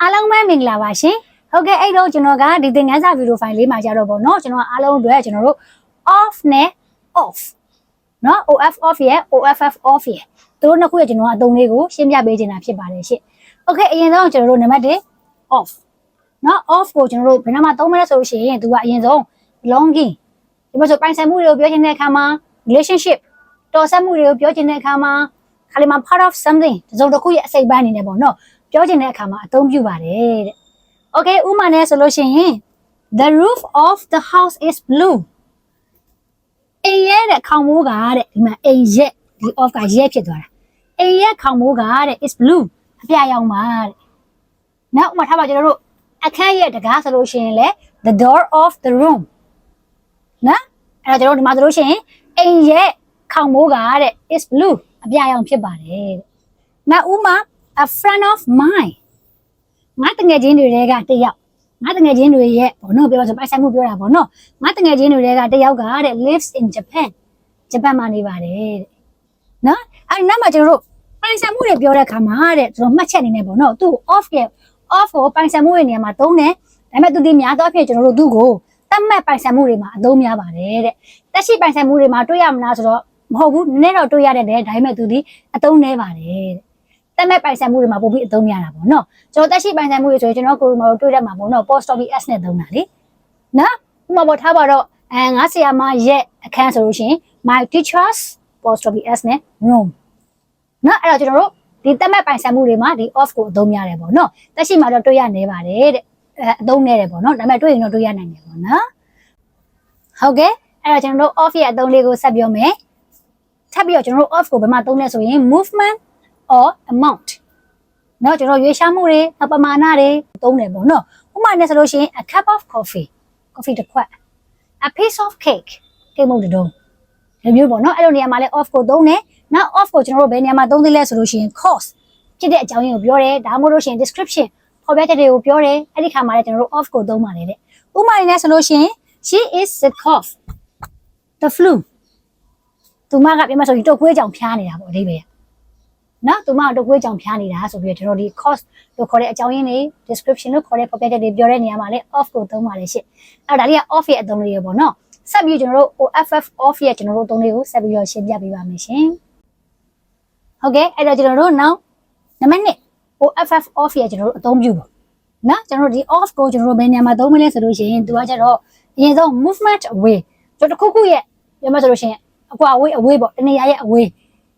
အားလုံးပဲမင်္ဂလာပါရှင်ဟုတ်ကဲ့အဲ့တော့ကျွန်တော်ကဒီသင်ခန်းစာဗီဒီယိုဖိုင်လေးမှာကြတော့ဗောနော်ကျွန်တော်အားလုံးအတွက်ကျွန်တော်တို့ off နဲ့ off နော် off off ရဲ့ off off ရဲ့သူတို့နှစ်ခုရဲ့ကျွန်တော်ကအသုံးလေးကိုရှင်းပြပေးချင်တာဖြစ်ပါတယ်ရှင်โอเคအရင်ဆုံးကျွန်တော်တို့နံပါတ်1 off နော် off ကိုကျွန်တော်တို့ဘယ်နှမှာသုံးမလဲဆိုလို့ရှိရင်သူကအရင်ဆုံး belonging ဒီမှာဆိုပိုင်ဆိုင်မှုတွေကိုပြောချင်တဲ့အခါမှာ relationship တော်ဆက်မှုတွေကိုပြောချင်တဲ့အခါမှာခါလီမှာ part of something တစ်စုံတစ်ခုရဲ့အစိတ်ပိုင်းအနေနဲ့ပေါ့နော် ပြောချင်တဲ့အခါမှာအသုံးပြုပါတယ်တဲ့ Okay ဥမာနဲ့ဆိုလို့ရှိရင် the roof of the house is blue အိမ်ရဲ့တဲ့ခေါင်မိုးကတဲ့ဒီမှာအိမ်ရဲ့ဒီ off ကရဲ့ဖြစ်သွားတာအိမ်ရဲ့ခေါင်မိုးကတဲ့ is blue အပြရောင်ပါတဲ့နောက်ဥမာထားပါကျွန်တော်တို့အခန်းရဲ့တကားဆိုလို့ရှိရင်လေ the door of the room နော်အဲ့တော့ကျွန်တော်တို့ဒီမှာဆိုလို့ရှိရင်အိမ်ရဲ့ခေါင်မိုးကတဲ့ is blue အပြရောင်ဖြစ်ပါတယ်တဲ့နောက်ဥမာ a friend of mine ငါတငယ်ချင်းတွေတဲကတယောက်ငါတငယ်ချင်းတွေရဲ့ဘောနော်ပြောပါဆိုပိုက်ဆိုင်မှုပြောတာဘောနော်ငါတငယ်ချင်းတွေတဲကတယောက်ကတဲ့ lives in Japan ဂျပန်မှာနေပါတယ်တဲ့နော်အဲ့ဒီနောက်မှာကျွန်တော်တို့ပိုင်ဆိုင်မှုတွေပြောတဲ့အခါမှာတဲ့ကျွန်တော်မှတ်ချက်အနေနဲ့ပေါ့နော်သူ့ off ရဲ့ off ကိုပိုင်ဆိုင်မှုရဲ့နေရာမှာသုံးတယ်ဒါပေမဲ့သူဒီများသောအားဖြင့်ကျွန်တော်တို့သူ့ကိုတတ်မှတ်ပိုင်ဆိုင်မှုတွေမှာအသုံးများပါတယ်တဲ့တက်ရှိပိုင်ဆိုင်မှုတွေမှာတွေ့ရမလားဆိုတော့မဟုတ်ဘူးနည်းနည်းတော့တွေ့ရတယ်တဲ့ဒါပေမဲ့သူဒီအသုံးနည်းပါတယ်တဲ့ တက်မဲ့ပိုင်ဆိုင်မှုတွေမှာပို့ပြီးအသုံးများတာပေါ့နော်ကျွန်တော်တက်ရှိပိုင်ဆိုင်မှုတွေဆိုရင်ကျွန်တော်ကိုယ်မှာတွေ့ရမှာပေါ့နော် post office s နဲ့သုံးတာလေနော်ဥပမာပေါ်ထားပါတော့အဲငါဆရာမရဲ့အခန်းဆိုလို့ရှိရင် my teachers post office s နဲ့ room နော်အဲ့တော့ကျွန်တော်တို့ဒီတက်မဲ့ပိုင်ဆိုင်မှုတွေမှာဒီ off ကိုအသုံးများတယ်ပေါ့နော်တက်ရှိမှာတော့တွေ့ရနေပါတယ်တဲ့အဲအသုံးနေတယ်ပေါ့နော်ဒါပေမဲ့တွေ့ရင်တော့တွေ့ရနိုင်တယ်ပေါ့နော်ဟုတ်ကဲ့အဲ့တော့ကျွန်တော်တို့ off ရဲ့အသုံးလေးကိုဆက်ပြောမယ်ထပ်ပြီးတော့ကျွန်တော်တို့ off ကိုဘယ်မှာသုံးလဲဆိုရင် movement or amount เนาะကျွန်တော်ရွေးရှားမှုတွေပမာဏတွေသုံးတယ်ပေါ့နော်ဥပမာနဲ့ဆိုလို့ရှိရင် a cup of coffee coffee တစ်ခွက် a piece of cake ကိတ်မုတ်တစ်ဒုံးဒီမျိုးပေါ့နော်အဲ့လိုနေရာမှာလဲ off ကိုသုံးတယ်နောက် off ကိုကျွန်တော်တို့ဘယ်နေရာမှာသုံးသေးလဲဆိုလို့ရှိရင် cause ဖြစ်တဲ့အကြောင်းရင်းကိုပြောတယ်ဒါမှမဟုတ်လို့ရှိရင် description ဖော်ပြချက်တွေကိုပြောတယ်အဲ့ဒီခါမှာလဲကျွန်တော်တို့ off ကိုသုံးပါတယ်တဲ့ဥပမာနဲ့ဆိုလို့ရှိရင် she is the cough the flu သူမကပြောမှဆိုရင်တုတ်ခွေးကြောင်ဖျားနေတာပေါ့အဓိပ္ပာယ် နော်သူမကတုတ်ခွေးကြောင်ဖျားနေတာဆိုပြီးတော့ကျွန်တော်ဒီ cause လို့ခေါ်တဲ့အကြောင်းရင်းတွေ description လို့ခေါ်တဲ့ဖော်ပြချက်တွေပြောတဲ့နေရာမှာလဲ off ကိုသုံးပါတယ်ရှင့်အဲ့ဒါလေးက off ရဲ့အသုံးလေးရပေါ့နော်ဆက်ပြီးကျွန်တော်တို့ OFF off ရဲ့ကျွန်တော်တို့အသုံးလေးကိုဆက်ပြီးတော့ရှင်းပြပေးပါမယ်ရှင်ဟုတ်ကဲ့အဲ့တော့ကျွန်တော်တို့နောက်နံပါတ်1 OFF off ရဲ့ကျွန်တော်တို့အသုံးပြုပေါ့နော်ကျွန်တော်တို့ဒီ off ကိုကျွန်တော်တို့ဘယ်နေရာမှာသုံးမလဲဆိုလို့ရှိရင်သူကကျတော့အရင်ဆုံး movement away ကျွန်တော်တစ်ခုခုရဲ့ပြောမှဆိုလို့ရှိရင်အကွာ away away ပေါ့တနေရာရဲ့ away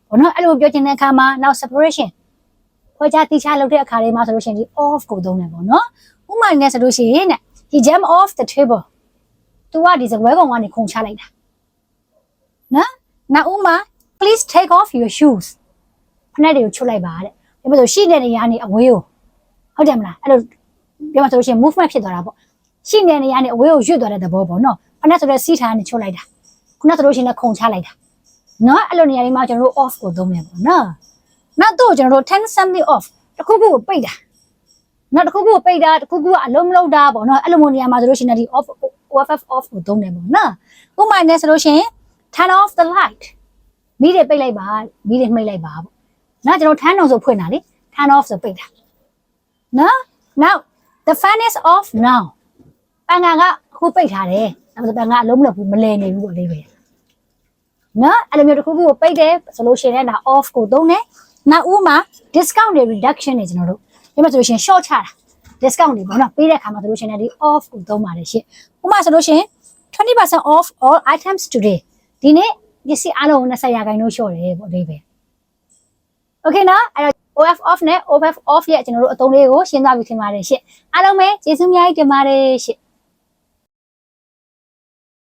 ဘောနော်အဲ့လိုပြောချင်တဲ့အခါမှာနောက် separation ခွဲခြားတိကျလုပ်တဲ့အခါတွေမှာဆိုလို့ရှိရင်ဒီ off ကိုသုံးတယ်ပေါ့နော်ဥပမာနဲ့ဆိုလို့ရှိရင်တဲ့ he jump off the table သူကဒီစပွဲကောင်ကနေခုန်ချလိုက်တာနော်နောက်ဥပမာ please take off your shoes ဖက်တွေကိုချွတ်လိုက်ပါတဲ့ဒီမှာဆိုရှိတဲ့နေရာနေအဝေးကိုဟုတ်တယ်မလားအဲ့လိုပြောမှဆိုလို့ရှိရင် movement ဖြစ်သွားတာပေါ့ရှိနေတဲ့နေရာနေအဝေးကိုရွတ်သွားတဲ့သဘောပေါ့နော်ဖက်ဆိုတဲ့စီးထားကနေချွတ်လိုက်တာခုနဆိုလို့ရှိရင်လည်းခုန်ချလိုက်တာ နော်အဲ့လိုနေရာလေးမှာကျွန်တော်တို့ off ကိုသုံးမယ်ပေါ့နော်နောက်တော့ကျွန်တော်တို့ turn something off တစ်ခုခုကိုပိတ်တာနောက်တစ်ခုခုကိုပိတ်တာတစ်ခုခုကအလုံးမလုံးတာပေါ့နော်အဲ့လိုမျိုးနေရာမှာဆိုလို့ရှိရင်ဒီ off OFF off ကိုသုံးတယ်ပေါ့နော်ဥပမာနဲ့ဆိုလို့ရှိရင် turn off the light မီးတွေပိတ်လိုက်ပါမီးတွေမှိတ်လိုက်ပါပေါ့နော်ကျွန်တော် turn on ဆိုဖွင့်တာလေ turn off ဆိုပိတ်တာနော် now the fan is off now ပန်ကန်ကအခုပိတ်ထားတယ်ဒါပေမဲ့ပန်ကန်အလုံးမလုံးဘူးမလဲနေဘူးပေါ့လေးပဲ နော်အဲ့လိုမျိုးတစ်ခုခုကိုပိတ်တယ်ဆိုလို့ရှိရင်ဒါ off ကိုသုံးတယ်နောက်ဥပမာ discount တွေ reduction တွေကျွန်တော်တို့ဒီမှာဆိုလို့ရှိရင် short ချတာ discount တွေပေါ့နော်ပေးတဲ့အခါမှာဆိုလို့ရှိရင်ဒီ off ကိုသုံးပါတယ်ရှင့်ဥပမာဆိုလို့ရှိရင်20% off all items today ဒီနေ့ပစ္စည်းအလုံး20ရာခိုင်နှုန်းလျှော့တယ်ပေါ့အလေးပဲ Okay နော်အဲ့တော့ OF off နဲ့ OF off ရဲ့ကျွန်တော်တို့အသုံးလေးကိုရှင်းသွားပြီထင်ပါတယ်ရှင့်အားလုံးပဲကျေးဇူးအများကြီးတင်ပါတယ်ရှင့်